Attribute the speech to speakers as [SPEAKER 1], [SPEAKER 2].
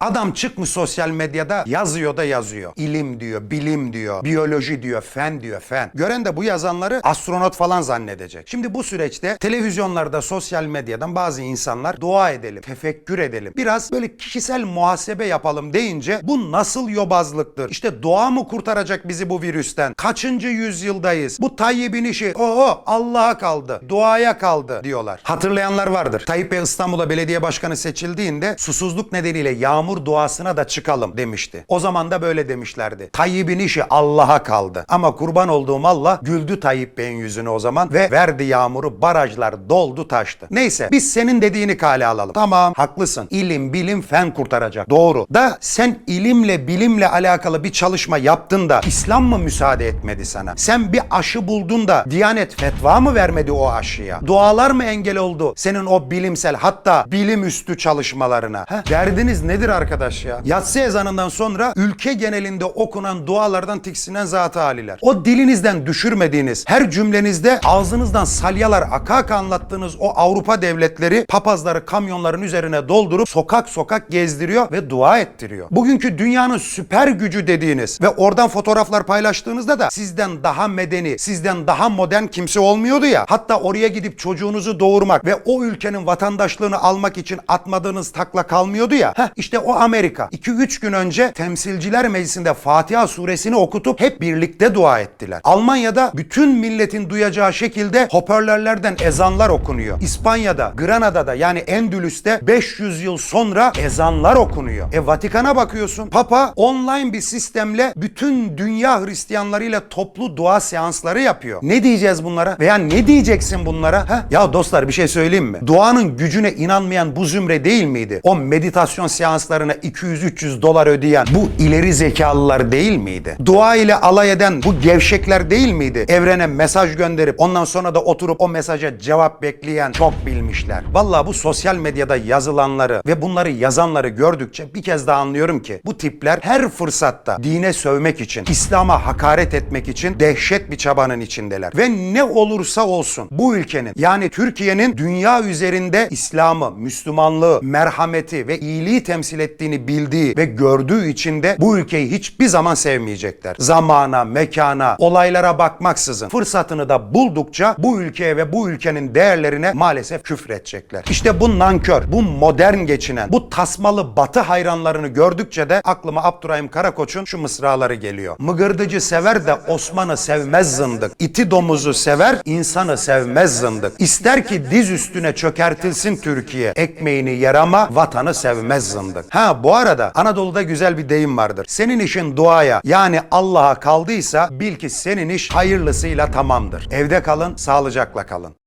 [SPEAKER 1] Adam çıkmış sosyal medyada yazıyor da yazıyor. İlim diyor, bilim diyor, biyoloji diyor, fen diyor, fen. Gören de bu yazanları astronot falan zannedecek. Şimdi bu süreçte televizyonlarda, sosyal medyadan bazı insanlar dua edelim, tefekkür edelim. Biraz böyle kişisel muhasebe yapalım deyince bu nasıl yobazlıktır? İşte dua mı kurtaracak bizi bu virüsten? Kaçıncı yüzyıldayız? Bu Tayyip'in işi oho Allah'a kaldı, duaya kaldı diyorlar. Hatırlayanlar vardır. Tayyip Bey İstanbul'a belediye başkanı seçildiğinde susuzluk nedeniyle yağmur duasına da çıkalım demişti. O zaman da böyle demişlerdi. Tayyip'in işi Allah'a kaldı. Ama kurban olduğum Allah güldü Tayyip Bey'in yüzüne o zaman ve verdi yağmuru barajlar doldu taştı. Neyse biz senin dediğini kale alalım. Tamam haklısın. İlim, bilim, fen kurtaracak. Doğru. Da sen ilimle, bilimle alakalı bir çalışma yaptın da İslam mı müsaade etmedi sana? Sen bir aşı buldun da Diyanet fetva mı vermedi o aşıya? Dualar mı engel oldu senin o bilimsel hatta bilim üstü çalışmalarına? Heh, Derdiniz nedir arkadaş ya? Yatsı ezanından sonra ülke genelinde okunan dualardan tiksinen zat haliler. O dilinizden düşürmediğiniz her cümlenizde ağzınızdan salyalar aka aka anlattığınız o Avrupa devletleri papazları kamyonların üzerine doldurup sokak sokak gezdiriyor ve dua ettiriyor. Bugünkü dünyanın süper gücü dediğiniz ve oradan fotoğraflar paylaştığınızda da sizden daha medeni, sizden daha modern kimse olmuyordu ya. Hatta oraya gidip çocuğunuzu doğurmak ve o ülkenin vatandaşlığını almak için atmadığınız takla kalmıyordu ya. Heh, işte o Amerika. 2-3 gün önce Temsilciler Meclisi'nde Fatiha suresini okutup hep birlikte dua ettiler. Almanya'da bütün milletin duyacağı şekilde hoparlörlerden ezanlar okunuyor. İspanya'da, Granada'da yani Endülüs'te 500 yıl sonra ezanlar okunuyor. E Vatikan'a bakıyorsun. Papa online bir sistemle bütün dünya Hristiyanlarıyla toplu dua seansları yapıyor. Ne diyeceğiz bunlara? Veya ne diyeceksin bunlara? Ha? Ya dostlar bir şey söyleyeyim mi? Duanın gücüne inanmayan bu zümre değil miydi? O meditasyon seanslarına 200-300 dolar ödeyen bu ileri zekalılar değil miydi? Dua ile alay eden bu gevşekler değil miydi? Evrene mesaj gönderip ondan sonra da oturup o mesaja cevap bekleyen çok bilmişler. Vallahi bu sosyal medyada yazılanları ve bunları yazanları gördükçe bir kez daha anlıyorum ki bu tipler her fırsatta dine sövmek için, İslam'a hakaret etmek için dehşet bir çabanın içindeler. Ve ne olursa olsun bu ülkenin yani Türkiye'nin dünya üzerinde İslam'ı, Müslümanlığı, merhameti ve iyiliği temsil ettiğini bildiği ve gördüğü için de bu ülkeyi hiçbir zaman sevmeyecekler. Zamana, mekana, olaylara bakmaksızın fırsatını da buldukça bu ülkeye ve bu ülkenin değerlerine maalesef küfredecekler. İşte bu nankör, bu modern geçinen, bu tasmalı batı hayranlarını gördükçe de aklıma Abdurrahim Karakoç'un şu mısraları geliyor. Mıgırdıcı sever de Osman'ı sevmez zındık. İti domuzu sever, insanı sevmez zındık. İster ki diz üstüne çökertilsin Türkiye. Ekmeğini yer ama vatanı sevmez zındık. Ha bu arada Anadolu'da güzel bir deyim vardır. Senin işin duaya yani Allah'a kaldıysa bil ki senin iş hayırlısıyla tamamdır. Evde kalın, sağlıcakla kalın.